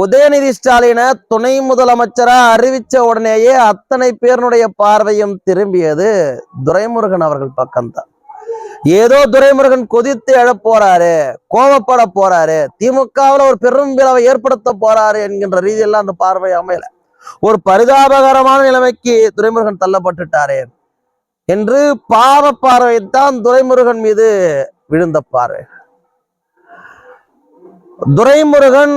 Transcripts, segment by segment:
உதயநிதி ஸ்டாலினை துணை முதலமைச்சரா அறிவிச்ச உடனேயே அத்தனை பேருடைய பார்வையும் திரும்பியது துரைமுருகன் அவர்கள் பக்கம்தான். ஏதோ துரைமுருகன் கொதித்து எழப் போறாரு கோவப்பட போறாரு திமுகவுல ஒரு பெரும் விளவை ஏற்படுத்த போறாரு என்கின்ற ரீதியெல்லாம் அந்த பார்வை அமையல. ஒரு பரிதாபகரமான நிலைமைக்கு துரைமுருகன் தள்ளப்பட்டுட்டாரே என்று பாவ பார்வைத்தான் துரைமுருகன் மீது விழுந்த பார்வை. துரைமுருகன்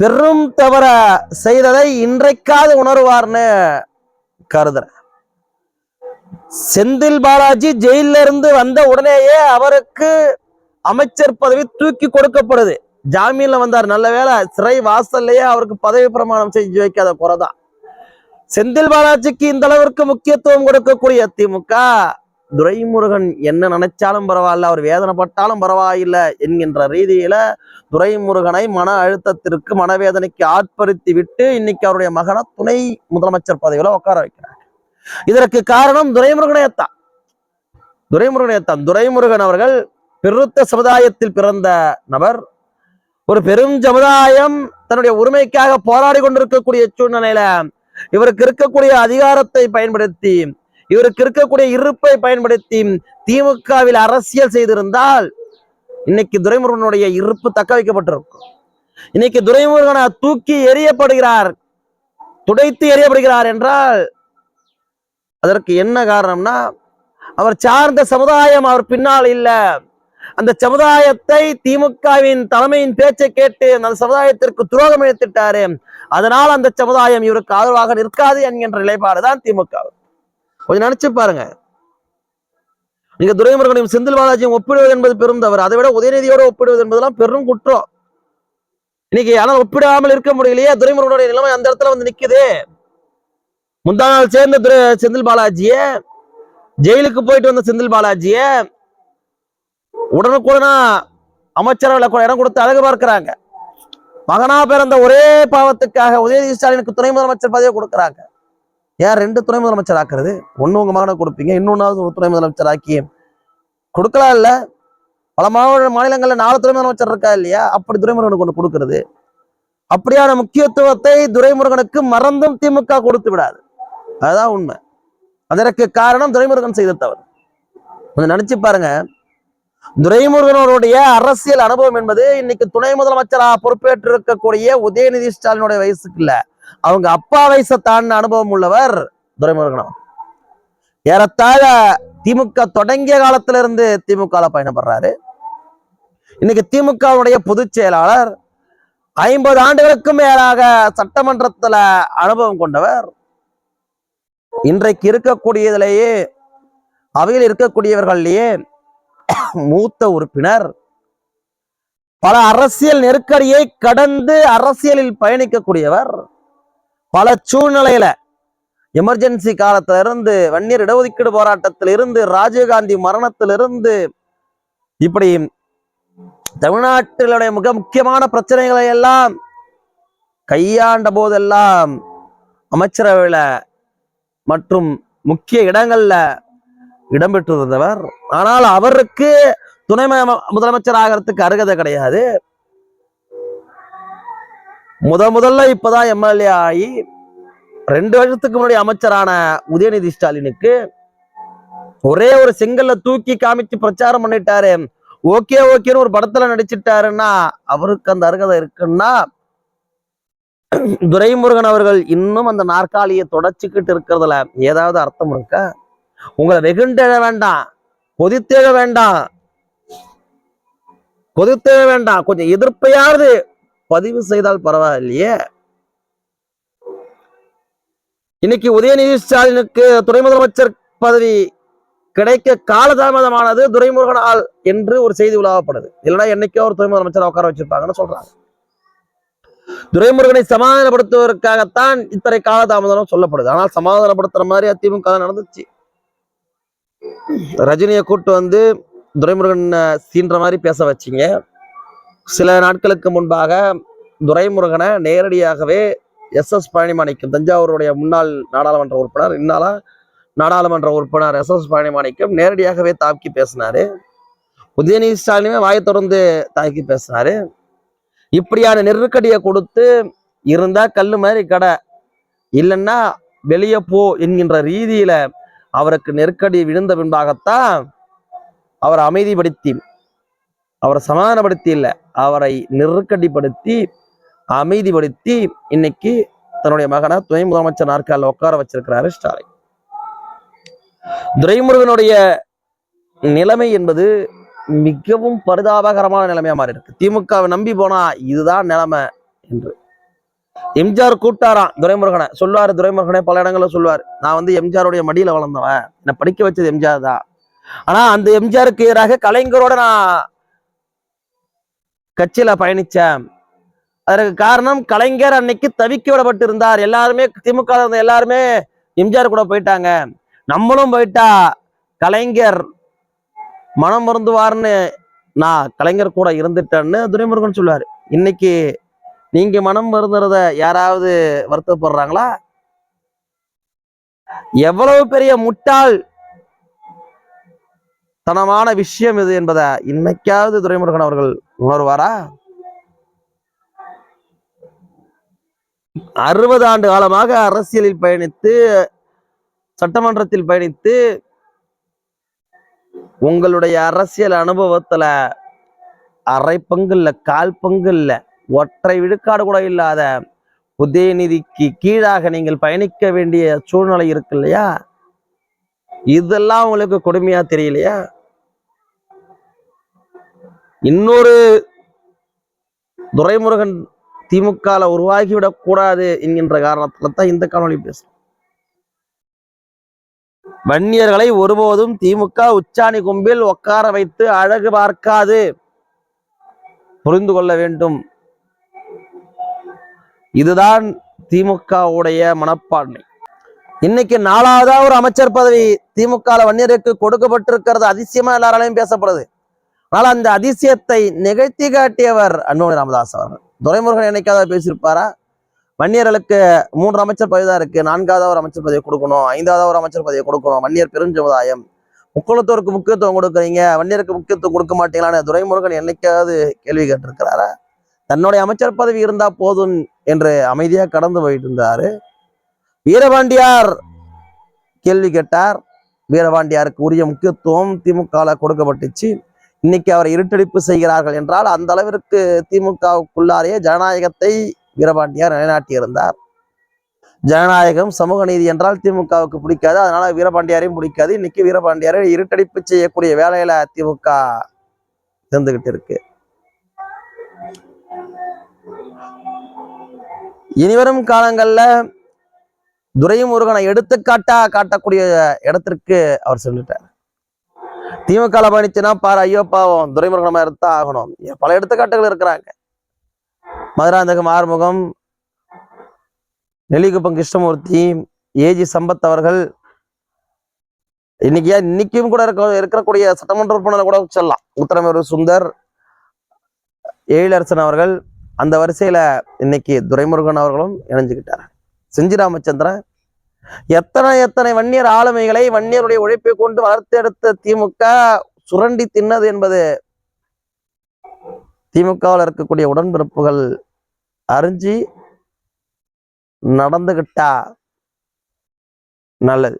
பெரும் தவற செய்ததை இன்றைக்காவது உணர்வார்னு கருதுறேன். செந்தில் பாலாஜி ஜெயில இருந்து வந்த உடனேயே அவருக்கு அமைச்சர் பதவி தூக்கி கொடுக்கப்படுது. ஜாமீன்ல வந்தார். நல்ல வேளை சிறை வாசல்லையே அவருக்கு பதவி பிரமாணம் செஞ்சு வைக்காத குறைதான். செந்தில் பாலாஜிக்கு இந்த அளவிற்கு முக்கியத்துவம் கொடுக்கக்கூடிய திமுக துரைமுருகன் என்ன நினைச்சாலும் பரவாயில்ல அவர் வேதனைப்பட்டாலும் பரவாயில்லை என்கின்ற ரீதியில துரைமுருகனை மன அழுத்தத்திற்கு மனவேதனைக்கு ஆட்படுத்தி விட்டு இன்னைக்கு அவருடைய மகனை துணை முதலமைச்சர் பதவியில உட்கார வைக்கிறார். இதற்கு காரணம் துரைமுருகனையத்தான். துரைமுருகனையத்தான். துரைமுருகன் அவர்கள் பெருத்த சமுதாயத்தில் பிறந்த நபர். ஒரு பெரும் சமுதாயம் தன்னுடைய உரிமைக்காக போராடி கொண்டிருக்கக்கூடிய சூழ்நிலையில இவருக்கு இருக்கக்கூடிய அதிகாரத்தை பயன்படுத்தி இவருக்கு இருக்கக்கூடிய இருப்பை பயன்படுத்தி திமுகவில் அரசியல் செய்திருந்தால் இன்னைக்கு துரைமுருகனுடைய இருப்பு தக்க வைக்கப்பட்டிருக்கும். இன்னைக்கு துரைமுருகனை தூக்கி எறியப்படுகிறார். துடைத்து எறியப்படுகிறார் என்றால் அதற்கு என்ன காரணம்னா அவர் சார்ந்த சமுதாயம் அவர் பின்னால் இல்ல. அந்த சமுதாயத்தை திமுகவின் தலைமையின் பேச்சை கேட்டு அந்த சமுதாயத்திற்கு துரோகம் இழைத்துட்டாரு அதனால் அந்த சமுதாயம் இவருக்கு ஆதரவாக நிற்காது என்கின்ற நிலைப்பாடுதான் திமுக கொஞ்சம் நினைச்சு பாருங்க. நீங்க துரைமுருகனையும் செந்தில் பாலாஜியும் ஒப்பிடுவது என்பது பெரும் தவறு. அதை விட உதயநிதியோடு ஒப்பிடுவது என்பதெல்லாம் பெரும் குற்றம். இன்னைக்கு ஆனால் ஒப்பிடாமல் இருக்க முடியலையே துரைமுருகனுடைய நிலைமை அந்த இடத்துல வந்து நிக்குது. முந்தா நாள் சேர்ந்த துரை செந்தில் பாலாஜிய ஜெயிலுக்கு போயிட்டு வந்த செந்தில் பாலாஜிய உடனுக்குடனா அமைச்சரவையில் கூட இடம் கொடுத்து அழகு பார்க்கிறாங்க. மகனா பிறந்த ஒரே பாவத்துக்காக உதயநிதி ஸ்டாலினுக்கு துணை முதலமைச்சர் பதவியை கொடுக்குறாங்க. ஏன் ரெண்டு துணை முதலமைச்சர் ஆக்குறது? ஒன்று உங்க மகனை கொடுப்பீங்க இன்னொன்னாவது ஒரு துணை முதலமைச்சர் ஆக்கி கொடுக்கலாம் இல்ல? பல மாவட்ட மாநிலங்களில் நாலு துணை முதலமைச்சர் இருக்கா இல்லையா? அப்படி துரைமுருகனுக்கு ஒன்று கொடுக்கறது. அப்படியான முக்கியத்துவத்தை துரைமுருகனுக்கு மறந்தும் திமுக கொடுத்து விடாது. அதுதான் உண்மை. அதற்கு காரணம் துரைமுருகன் செய்த தவறு. கொஞ்சம் நினைச்சு பாருங்க. துரைமுருகனோருடைய அரசியல் அனுபவம் என்பது இன்னைக்கு துணை முதலமைச்சரா பொறுப்பேற்று இருக்கக்கூடிய உதயநிதி ஸ்டாலினுடைய வயசுக்கு இல்லை. அவங்க அப்பா வயசை தாண்டின அனுபவம் உள்ளவர் துரைமுருகனும் ஏறத்தாழ திமுக தொடங்கிய காலத்துல இருந்து திமுக பயணப்படுறாரு. இன்னைக்கு திமுகவுடைய பொதுச் செயலாளர் ஐம்பது ஆண்டுகளுக்கும் மேலாக சட்டமன்றத்துல அனுபவம் கொண்டவர். இன்றைக்கு இருக்கக்கூடியதிலேயே அவையில் இருக்கக்கூடியவர்கள்லேயே மூத்த உறுப்பினர். பல அரசியல் நெருக்கடியை கடந்து அரசியலில் பயணிக்கக்கூடியவர். பல சூழ்நிலையில எமர்ஜென்சி காலத்துல இருந்து வன்னியர் இடஒதுக்கீடு போராட்டத்தில் இருந்து ராஜீவ்காந்தி மரணத்திலிருந்து இப்படி தமிழ்நாட்டிலுடைய மிக முக்கியமான பிரச்சனைகளை எல்லாம் கையாண்ட போதெல்லாம் அமைச்சரவையில மற்றும் முக்கிய இடங்கள்ல இடம்பெற்றிருந்தவர். ஆனால் அவருக்கு துணை முதலமைச்சர் ஆகிறதுக்கு அருகதை கிடையாது. முத முதல்ல இப்பதான் எம்எல்ஏ ஆகி ரெண்டு வருஷத்துக்கு முன்னாடி அமைச்சரான உதயநிதி ஸ்டாலினுக்கு ஒரே ஒரு செங்கல்ல தூக்கி காமிச்சு பிரச்சாரம் பண்ணிட்டாரு. ஓகே ஓகேன்னு ஒரு படத்துல நடிச்சிட்டாருன்னா அவருக்கு அந்த அருகதை இருக்குன்னா துரைமுருகன் அவர்கள் இன்னும் அந்த நாற்காலியை தொடச்சிக்கிட்டு இருக்கிறதுல ஏதாவது அர்த்தம் இருக்கா? உங்களை வெகுண்டேழ வேண்டாம் கொதித்தேழ வேண்டாம் கொதித்தேழ வேண்டாம் கொஞ்சம் எதிர்ப்பையாவது செய்தால் பரவாயில்லையே. இன்னைக்கு உதயநிதி ஸ்டாலினுக்கு துணை முதலமைச்சர் பதவி கிடைக்க காலதாமதமானது துரைமுருகனால் என்று ஒரு செய்தி உலாவப்படுது. இல்லைன்னா என்னைக்கோ ஒரு துணை முதலமைச்சர் உட்கார வச்சிருப்பாங்கன்னு சொல்றாங்க. துரைமுருகனை சமாதானப்படுத்துவதற்காகத்தான் இத்தனை காலதாமதம் சொல்லப்படுது. ஆனால் சமாதானப்படுத்துற மாதிரி அதிமுக நடந்துச்சு. ரஜினியை கூட்டு வந்து துரைமுருகன் சீன்ற மாதிரி பேச வச்சீங்க. சில நாட்களுக்கு முன்பாக துரைமுருகனை நேரடியாகவே எஸ் எஸ் பழனிமாணிக்கம் தஞ்சாவூருடைய முன்னாள் நாடாளுமன்ற உறுப்பினர் இன்னால நாடாளுமன்ற உறுப்பினர் எஸ் எஸ் பழனிமாணிக்கம் நேரடியாகவே தாக்கி பேசினாரு. உதயநிதி ஸ்டாலினுமே வாயை தொடர்ந்து தாக்கி பேசினாரு. இப்படியான நெருக்கடியை கொடுத்து இருந்தா கல்லு மாதிரி கடை. இல்லைன்னா வெளியே போ என்கின்ற ரீதியில அவருக்கு நெருக்கடி விழுந்த பின்பாகத்தான் அவரை அமைதிப்படுத்தி அவரை சமாதானப்படுத்தி இல்லை அவரை நெருக்கடிப்படுத்தி அமைதிப்படுத்தி இன்னைக்கு தன்னுடைய மகனை துணை முதலமைச்சர் நாற்காலில் உட்கார வச்சிருக்கிறாரு ஸ்டாலின். துரைமுருகனுடைய நிலைமை என்பது மிகவும் பரிதாபகரமான நிலைமையா மாறி இருக்கு திமுகவை நம்பி போனா இதுதான் நிலைமை என்று. எம்ஜிஆர் கூட்டாராம் துரைமுருகனை. சொல்லுவார் துரைமுருகனே பல இடங்களில் சொல்லுவார் நான் வந்து எம்ஜிஆருடைய மடியில வளர்ந்தவன் என்னை படிக்க வச்சது எம்ஜிஆர் தான். ஆனா அந்த எம்ஜிஆருக்கு எதிராக கலைஞரோட நான் கட்சியில பயணிச்சேன். அதற்கு காரணம் கலைஞர் அன்னைக்கு தவிக்க விடப்பட்டு இருந்தார் எல்லாருமே திமுக எல்லாருமே எம்ஜிஆர் கூட போயிட்டாங்க. நம்மளும் போயிட்டா கலைஞர் மனம் மருந்துவார்னு நான் கலைஞர் கூட இருந்துட்டேன்னு துரைமுருகன் சொல்லுவாரு. இன்னைக்கு நீங்க மனம் மருந்துறத யாராவது வருத்தப்படுறாங்களா? எவ்வளவு பெரிய முட்டாள் தனமான விஷயம் இது என்பதை இன்னைக்காவது துரைமுருகன் அவர்கள் உணர்வாரா? அறுபது ஆண்டு காலமாக அரசியலில் பயணித்து சட்டமன்றத்தில் பயணித்து உங்களுடைய அரசியல் அனுபவத்துல அரை பங்கு இல்ல கால் பங்கு இல்ல ஒற்றை விழுக்காடு கூட இல்லாத உதயநிதிக்கு கீழாக நீங்கள் பயணிக்க வேண்டிய சூழ்நிலை இருக்கு இல்லையா? இதெல்லாம் உங்களுக்கு கொடுமையா தெரியலையா? இன்னொரு துரைமுருகன் திமுகவில் உருவாகிவிடக்கூடாது என்கின்ற காரணத்தில் தான் இந்த காணொலி பேசுறோம். வன்னியர்களை ஒருபோதும் திமுக உச்சாணி கும்பில் உட்கார வைத்து அழகு பார்க்காது. புரிந்து கொள்ள வேண்டும். இதுதான் திமுகவுடைய மனப்பான்மை. இன்னைக்கு நாலாவதா ஒரு அமைச்சர் பதவி திமுக வன்னியருக்கு கொடுக்கப்பட்டிருக்கிறது அதிசயமா எல்லாராலையும் பேசப்படுது. ஆனால் அந்த அதிசயத்தை நிகழ்த்தி காட்டியவர் அன்புமணி ராமதாஸ் அவர்கள். துரைமுருகன் என்னைக்காவது பேசியிருப்பாரா? வன்னியர்களுக்கு மூன்று அமைச்சர் பதவி தான் இருக்கு. நான்காவது ஒரு அமைச்சர் பதவி கொடுக்கணும். ஐந்தாவது ஒரு அமைச்சர் பதவியை கொடுக்கணும். வன்னியர் பெருஞ்சமுதாயம். முக்குளத்தோருக்கு முக்கியத்துவம் கொடுக்குறீங்க. வன்னியருக்கு முக்கியத்துவம் கொடுக்க மாட்டீங்களான்னு துரைமுருகன் என்னைக்காவது கேள்வி கேட்டிருக்கிறாரா? தன்னுடைய அமைச்சர் பதவி இருந்தா போதும் என்று அமைதியாக கடந்து போயிட்டு இருந்தாரு. வீரபாண்டியார் கேள்வி கேட்டார். வீரபாண்டியாருக்கு உரிய முக்கியத்துவம் திமுக கொடுக்கப்பட்டுச்சு. இன்னைக்கு அவரை இருட்டடிப்பு செய்கிறார்கள் என்றால் அந்த அளவிற்கு திமுகவுக்குள்ளாரே ஜனநாயகத்தை வீரபாண்டியார் நிலைநாட்டியிருந்தார். ஜனநாயகம் சமூக நீதி என்றால் திமுகவுக்கு பிடிக்காது. அதனால வீரபாண்டியாரையும் பிடிக்காது. இன்னைக்கு வீரபாண்டியாரை இருட்டடிப்பு செய்யக்கூடிய வேலையில திமுக இருந்துகிட்டு இருக்கு. இனிவரும் காலங்கள்ல துரைமுருகனை எடுத்துக்காட்டா காட்டக்கூடிய இடத்திற்கு அவர் சொல்லிட்டார் திமுக பயணிச்சுன்னா பாரு ஐயோ பாவம். துரைமுருகனமா இருந்தா தான் ஆகணும். பல எடுத்துக்காட்டுகள் இருக்கிறாங்க. மதுராந்தகம் ஆறுமுகம் நெல்லிக்குப்பம் கிருஷ்ணமூர்த்தி ஏஜி சம்பத் அவர்கள் இன்னைக்கு இன்னைக்கும் கூட இருக்க இருக்கக்கூடிய சட்டமன்ற உறுப்பினர் கூட சொல்லலாம். உத்தரமேரு சுந்தர் எழிலரசன் அவர்கள் அந்த வரிசையில இன்னைக்கு துரைமுருகன் அவர்களும் இணைஞ்சுக்கிட்டார். செஞ்சி ராமச்சந்திரன் எத்தனை எத்தனை வன்னியர் ஆளுமைகளை வன்னியருடைய உழைப்பை கொண்டு வளர்த்தெடுத்த திமுக சுரண்டி தின்னது என்பது திமுகவில் இருக்கக்கூடிய உடன்பிறப்புகள் அறிஞ்சு நடந்துகிட்டா நல்லது.